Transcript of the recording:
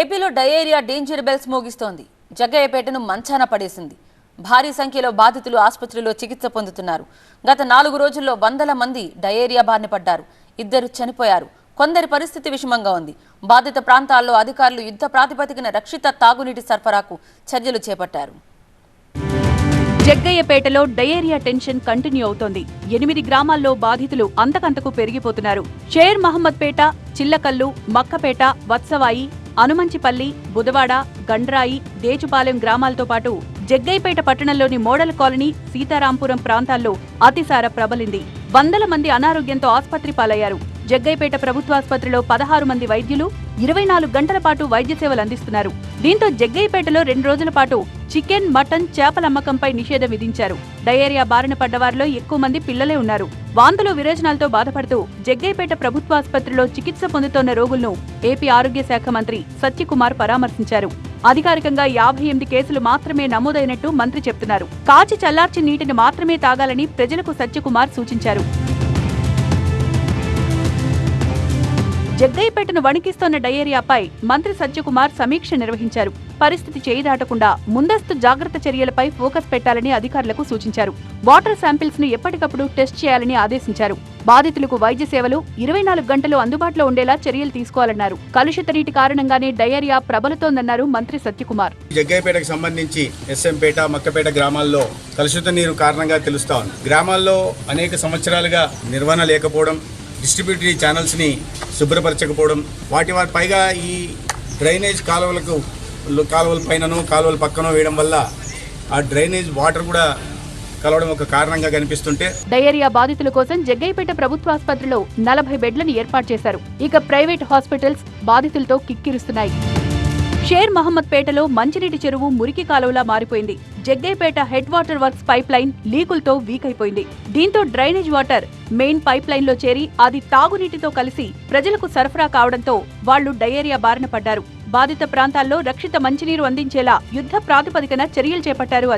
ఏపీలో diarrhoea danger bells మోగిస్తోంది. జగ్గయ్యపేటను మంచాన పడేసింది. భారీ సంఖ్యలో బాధితులు ఆసుపత్రిలో చికిత్స పొందుతున్నారు. గత నాలుగు రోజుల్లో వందల మంది డయేరియా బారిన పడ్డారు. ఇద్దరు చనిపోయారు. కొందరి పరిస్థితి విషమంగా ఉంది. బాధిత ప్రాంతాల్లో అధికారులు యుద్ధ ప్రాతిపదికన రక్షిత తాగునీటి సరఫరాకు చర్యలు చేపట్టారు. జగ్గయ్యపేటలో డయేరియా టెన్షన్ కంటిన్యూ అవుతోంది. ఎనిమిది గ్రామాల్లో బాధితులు అంతకంతకు పెరిగిపోతున్నారు. షేర్ మహమ్మద్పేట చిల్లకల్లు మక్కపేట వత్సవాయి అనుమంచిపల్లి బుధవాడ గండ్రాయి దేచుపాలెం గ్రామాలతో పాటు జగ్గైపేట పట్టణంలోని మోడల్ కాలనీ సీతారాంపురం ప్రాంతాల్లో అతిసార ప్రబలింది. వందల మంది అనారోగ్యంతో ఆస్పత్రి పాలయ్యారు. జగ్గైపేట ప్రభుత్వాసుపత్రిలో పదహారు మంది వైద్యులు ఇరవై నాలుగు గంటల పాటు వైద్య సేవలు అందిస్తున్నారు. దీంతో జగ్గయ్యపేటలో రెండు రోజుల పాటు చికెన్ మటన్ చేపల అమ్మకంపై నిషేధం విధించారు. డయేరియా బారిన పడ్డవారిలో ఎక్కువ మంది పిల్లలే ఉన్నారు. వాంతులు విరేచనాలతో బాధపడుతూ జగ్గయ్యపేట ప్రభుత్వాసుపత్రిలో చికిత్స పొందుతోన్న రోగులను ఏపీ ఆరోగ్య శాఖ మంత్రి సత్యకుమార్ పరామర్శించారు. అధికారికంగా యాభై ఎనిమిది కేసులు మాత్రమే నమోదైనట్టు మంత్రి చెప్తున్నారు. కాచి చల్లార్చి నీటిని మాత్రమే తాగాలని ప్రజలకు సత్యకుమార్ సూచించారు. జగ్గయ్యపేటను వణికిస్తోన్న డయేరియాపై మంత్రి సత్యకుమార్ సమీక్ష నిర్వహించారు. పరిస్థితి చేయిదాటకుండా ముందస్తు జాగ్రత్త చర్యలపై ఫోకస్ పెట్టాలని అధికారులకు సూచించారు. వాటర్ శాంపిల్స్ను ఎప్పటికప్పుడు టెస్ట్ చేయాలని ఆదేశించారు. బాధితులకు వైద్య సేవలు ఇరవై నాలుగు గంటలు అందుబాటులో ఉండేలా చర్యలు తీసుకోవాలన్నారు. కలుషిత నీటి కారణంగానే డయేరియా ప్రబలుతోందన్నారు మంత్రి సత్యకుమార్. జగ్గయ్యపేటకు సంబంధించి ఎస్ఎంపేట మక్కపేట గ్రామాల్లో కలుషిత నీరు కారణంగా తెలుస్తా ఉంది. గ్రామాల్లో అనేక సంవత్సరాలుగా నిర్వహణ లేకపోవడం డిస్ట్రిబ్యూటరీ ఛానల్స్ని శుభ్రపరచకపోవడం వాటి వాటి పైగా ఈ డ్రైనేజ్ కాలువలకు కాలువల పైననో కాలువల పక్కనో వేయడం వల్ల ఆ డ్రైనేజ్ వాటర్ కూడా కలవడం ఒక కారణంగా కనిపిస్తుంటే డయేరియా బాధితుల కోసం జగ్గయ్యపేట ప్రభుత్వాసుపత్రిలో నలభై బెడ్లను ఏర్పాటు చేశారు. ఇక ప్రైవేట్ హాస్పిటల్స్ బాధితులతో కిక్కిరుస్తున్నాయి. షేర్ మహమ్మద్ పేటలో మంచినీటి చెరువు మురికి కాలువలా మారిపోయింది. Jaggayyapeta head water works pipeline లీకులతో weak అయిపోయింది. దీంతో డ్రైనేజ్ వాటర్ మెయిన్ పైప్ లైన్లో చేరి అది తాగునీటితో కలిసి ప్రజలకు సరఫరా కావడంతో వాళ్ళు డయేరియా బారిన పడ్డారు. బాధిత ప్రాంతాల్లో రక్షిత మంచినీరు అందించేలా యుద్ధ ప్రాతిపదికన చర్యలు చేపట్టారు